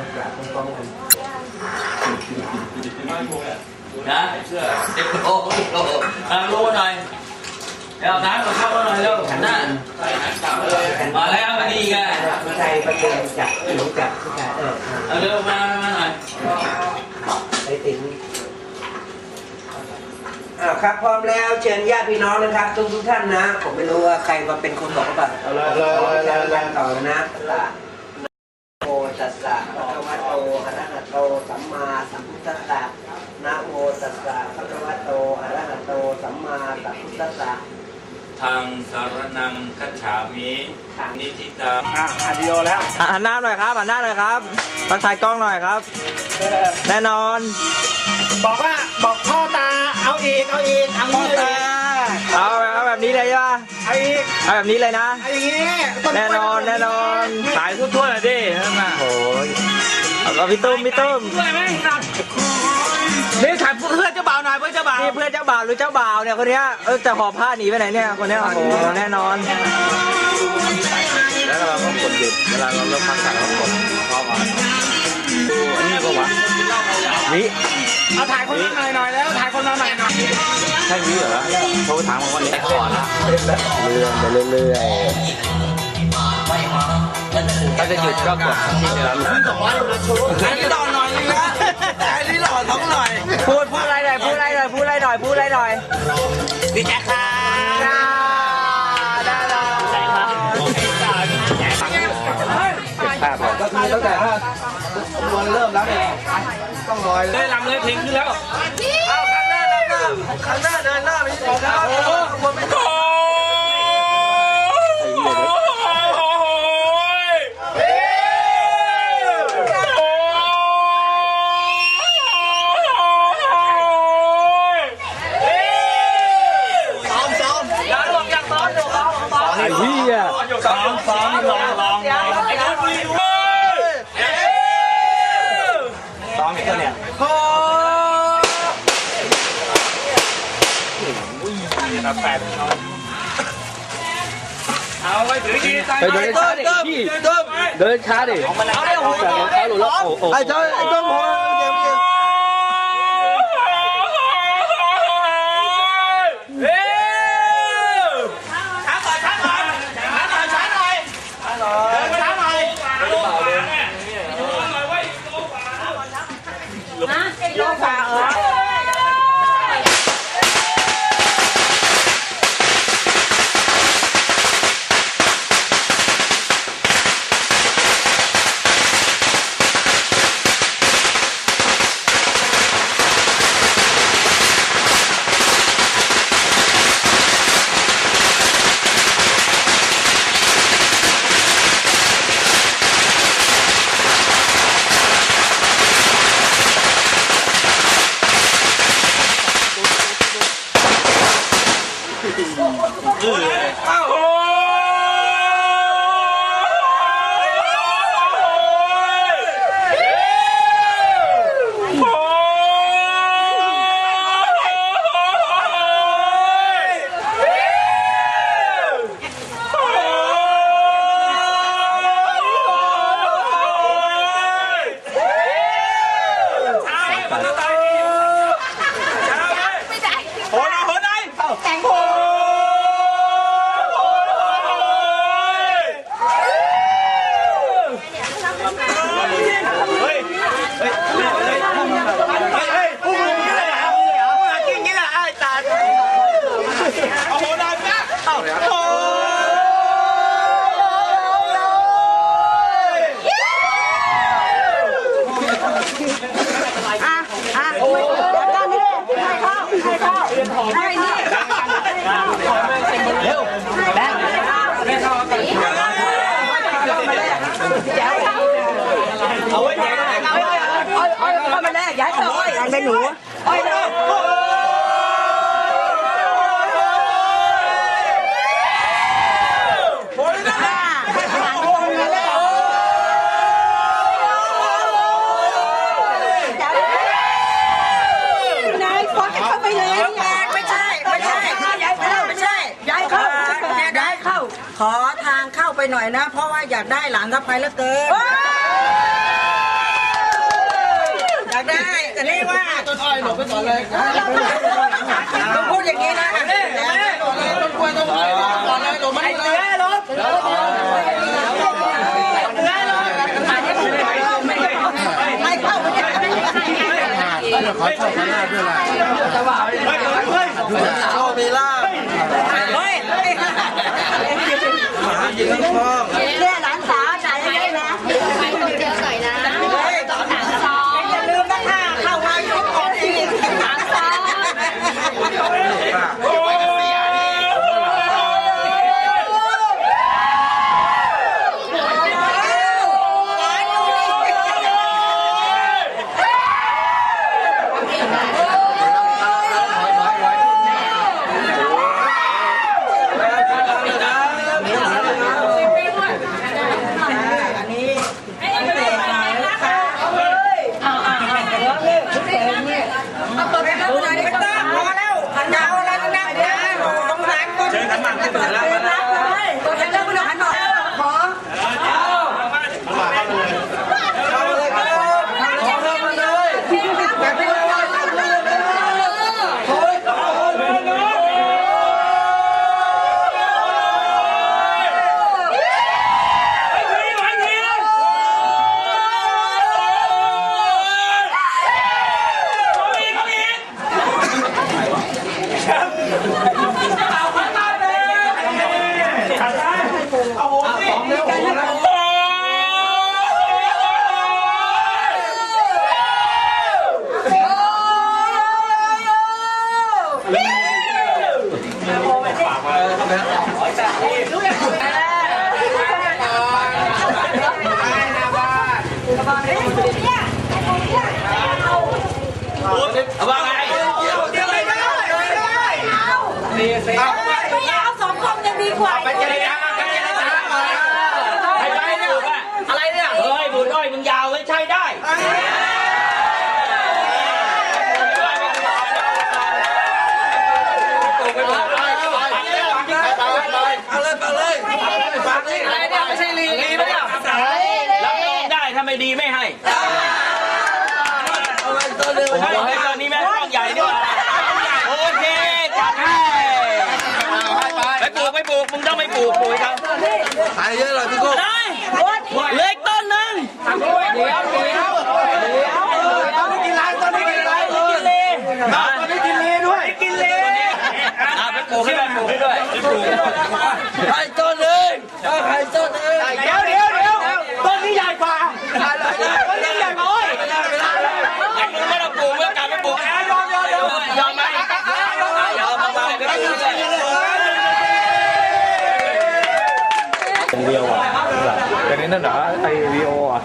จะกราบป้องกันนะเชื่อเจ็บโอ้โหโอ้โหเอารู้หน่อยเอาน้ำมาเข้าหน่อยเร็วหันหน้ามาแล้วมาดีกันผู้ชายประเด็นจับหนูจับผู้ชายเออเอาเร็วมามาหน่อยไอ้ติ๋งอ่าครับพร้อมแล้วเชิญญาติพี่น้องนะครับ ทุกทุกท่านนะ ผมไม่รู้ว่าใครมาเป็นคนบอกก่อเอาเลยเลยเลยเลยต่อนะนะโม ตัสสะภะคะวะโตอะระหะโตสัมมาสัมพุทธัสสะนะโมตัสสะภะคะวะโตอะระหะโตสัมมาสัมพุทธัสสะทางสารนังคัจฉามินิทิตาอะอัดวิดีโอแล้วอะหันหน้าหน่อยครับหันหน้าหน่อยครับทักทายกล้องหน่อยครับ แน่นอน บอกว่าบอกพ่อตาเอาอีกเอาอีกเอาพ่ออีก ตาเอาเอา แบบนี้เลยใช่ปะเอาอีกเอาแบบนี้เลยนะ เอาอย่างงี้แน่นอนแน่นอนสายทั่วๆเลยดินั่นน่ะโอ้ยเอาเอาพี่ตุ้มพี่ตุ้มด้วยไหมนี่ถ่ายเพื่อนเจ้าบ่าวหน่อยเพื่อนเจ้าบ่าวนี่เพื่อนเจ้าบ่าวหรือเจ้าบ่าวเนี่ยคนเนี้ยเออจะหอบผ้าหนีไปไหนเนี่ยคนเนี้ยโอ้โหแน่นอน แล้วเราก็กดหยุดเวลาเราเริ่มพักถ่ายเราก็กดพอมาดูอันนี้ก็วะวิ เอาถ่ายคนมาหน่อยหน่อยแล้วถ่ายคนมาใหม่หน่อยใช่วิเหรอโทรถามมาวันนี้ก่อนนะเลื่อนไปเรื่อยถ้าจะหยุดก็กดที่นี่แล้วอันนี้หล่อหน่อยนึงนะอันนี้หล่อท้องหน่อย พูดพูดอะไรหน่อยพูดอะไรหน่อยพูดอะไรหน่อยพูดอะไรหน่อยพี่แจ๊คค่ะได้เลยก็คือตั้งแต่ว่าวันเริ่มแล้วเนี่ย ต้องลอยเลยลำเลยเพลงขึ้นแล้วข้างหน้าเดินหน้าไม่ใช่ข้างหน้าไม่ใช่ ไอ้เหี้ย ซ้อมซ้อมลองลองลองไอ้คนดีด้วย ซ้อมอีกตัวเนี่ย เอาไปถือดีใจไปเดินช้าดิพี่เดินช้าดิเอาเร็วหัวเขาหลุดแล้วโอ้โหไอ้เจ้าไอ้เจ้าหมอเดี๋ยวเดี๋ยว ไปหน่อยนะ เพราะว่าอยากได้หลานสะพ้ายเหลือเกินได้แต่นี่ว่าต้นอ้อยหลบไปก่อนเลยต้องพูดอย่างนี้นะต้นกล้วยต้นอ้อยหลบก่อนเลยหลบมาเลยลบเตือนลบไม่เข้าไม่ได้ขอโชคหน้าด้วยล่ะโชคมีลาบ เฮ้ยยิงลูกพ่อเนี่ยหลานสาวจ่ายได้นะ ไปตรงเดียวหน่อยนะ เฮ้ย สองสามสอง อย่าลืมนะค่ะเข้ามายุบก่อนอีกหลานสาว ไม่ต้องพอแล้วยาวอะไรนักหนาสงสารคนเชิญขันหมากขึ้นมาแล้วตัวฉันเลิกไม่ต้องขันหมากขอ เอาเลยครับขอเข้ามาเลยแบบนี้เลย เอาเลยเอาเลยฝากนี่อะไรเนี่ยไม่ใช่ลีลีไหมเนี่ยรับรองได้ถ้าไม่ดีไม่ให้เอาไปตัวหนึ่ให้ให้ตอนนี้แม่กล้องใหญ่ดีกว่าโอเคจัดให้ไปปลูกไปปลูกมึงต้องไปปลูกปลูกเขาขายเยอะเลยพี่กุ้งเหล็กต้นหนึ่งเดี๋ยวเดี๋ยวเดี๋ยวตอนนี้กินไรตอนนี้กินไรกินเลตอนนี้กินเลด้วยกินเลอะไปปลูกให้ด้วยปลูกให้ด้วยไปปลูกไข่ต้นหนึ่งไข่ต้นหนึ่งเดี๋ยวเดี๋ยวเดี๋ยวต้นนี้ใหญ่กว่า ต้นนี้ใหญ่กว่าโอ้ยไม่ได้ไม่ได้ ไอ้มึงไม่ต้องปลูกเมื่อกลับไปปลูกนะยอมยอมยอมยอมไหมยอมมาไปไปเรื่อย เดียวอะแต่ นี้นั่นเหรอไอวีโออะ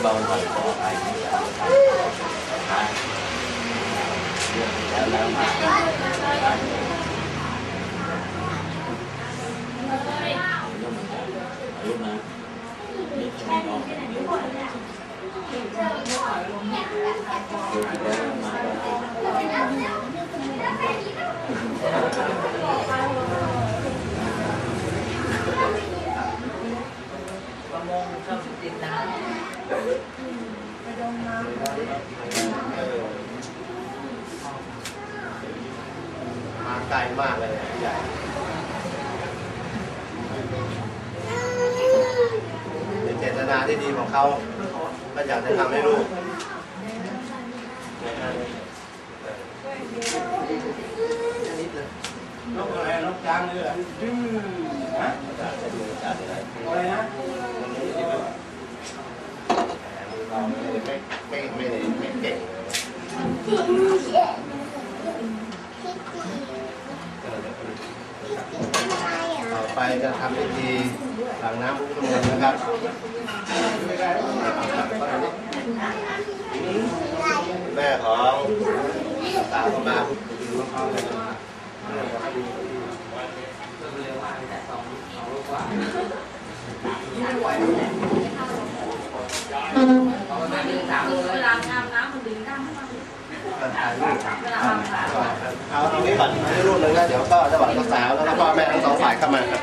นี่เบาหน่อยขอไปแล้วแล้วมาลูกนะนี่จะไม่ออกแบบนี้ดูแล้วมามาไกลมากเลยใหญ่เจตนาที่ดีของเขาก็อยากจะทำให้ลูก นกอะไรนกจางเลยฮะอะไรนะไม่ไม่ไม่ไม่เก่งต่อไปจะทำพิธีหลังน้ำพุทธมนต์นะครับแม่ของสาวก็ มาเวลาอาบน้ำมันดึงน้ำให้มันเวลาอาบน้ำเอาตรงนี้ก่อนให้รูปหนึ่งแล้วเดี๋ยวก็จะบอกสาวแล้วก็พ่อแม่ทั้งสองฝ่ายเข้ามาครับ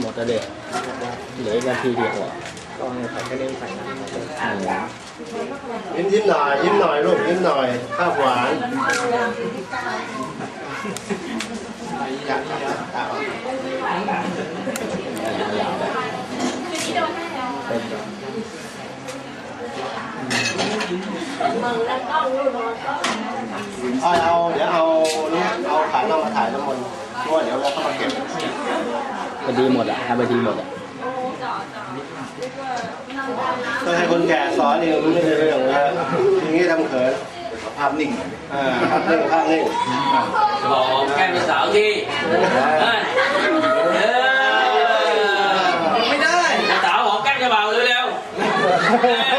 หมดแล้วเด็กเหลืออีกนาทีเดียวอะ ยิ้มยิ้มหน่อยยิ้มหน่อยลูกยิ้มหน่อยข้าวหวานอยากอยากเอาเอาเอาเดี๋ยวเอาเอาขาน้องมาถ่ายน้ำมนต์เพราะว่าเดี๋ยวเราเข้ามาเก็บพอดีหมดอะทำพอดีหมดอะ ก็ให้คนแก่สอนเองไม่ใช่เรื่องนะอย่างนี้ทำเขินภาพนิ่งอ่าภาพนิ่งภาพนิ่งบอกแก้เป็นสาวที่เออไม่ได้สาวหอมแก้มจะเบาเร็วๆ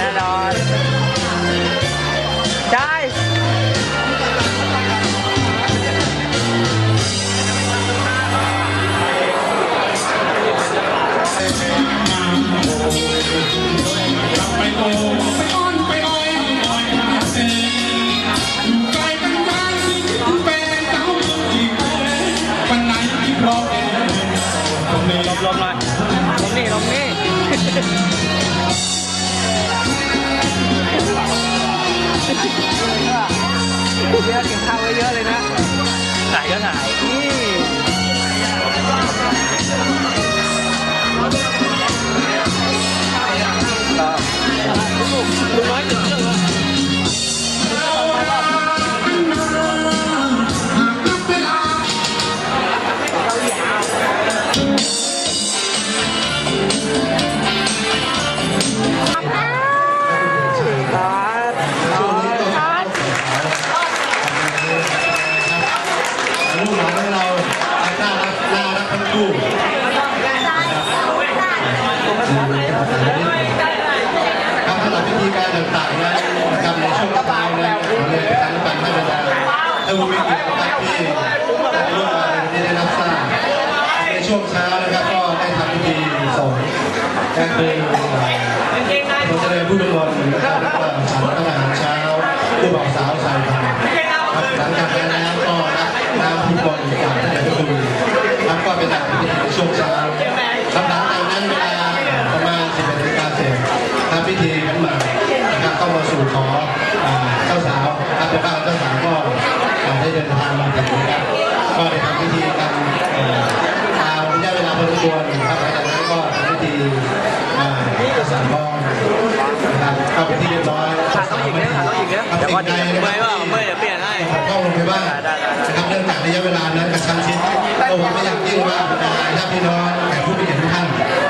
น่น ก็คือผมจะเรียนผู้ดำรงนะครับแล้วก็ฉันอาหารเช้าผู้บ่าวสาวใส่บาหลังจากนั้นก็รับน้ำพุทธบอลกานเจ้าคุณครับ วก่อนเดี๋ยวเมื่อยว่าเมื่อยเดี๋ยวเปลี่ยนให้ขอเข้าลงไปบ้างนะครับเรื่องจากระยะเวลานั้นกระชั้นชิดก็หวังไม่อยากยิ่งว่าบรรดาญาติพี่น้องแต่ผู้มีเกียรติทุกท่าน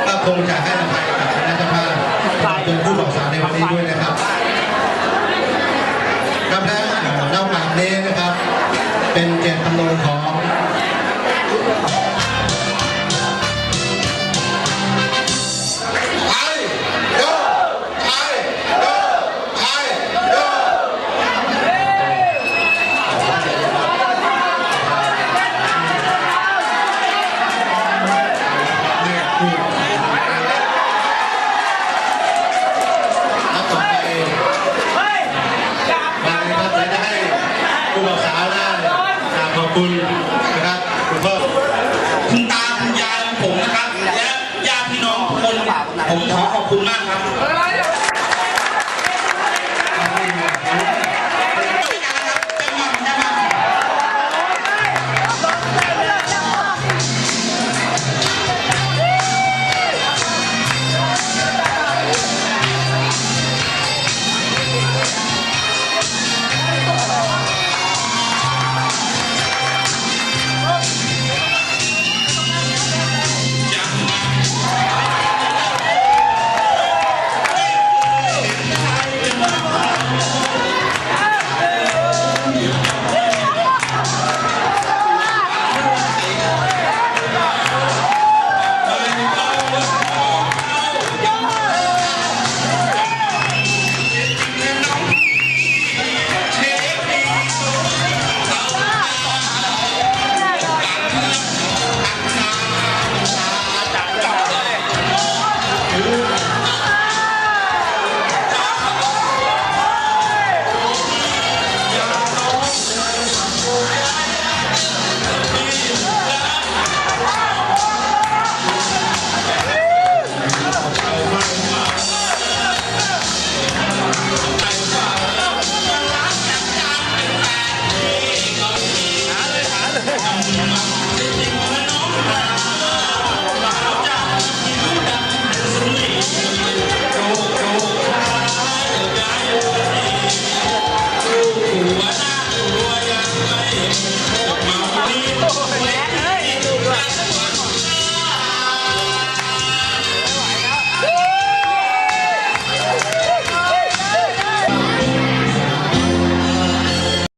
ก็คงจะให้อภัยกับคณะเจ้าภาพเป็นผู้บอกสารในวันนี้ด้วยนะครับครับและนอกจากนี้นะครับ เป็นเกียรตจำนงของ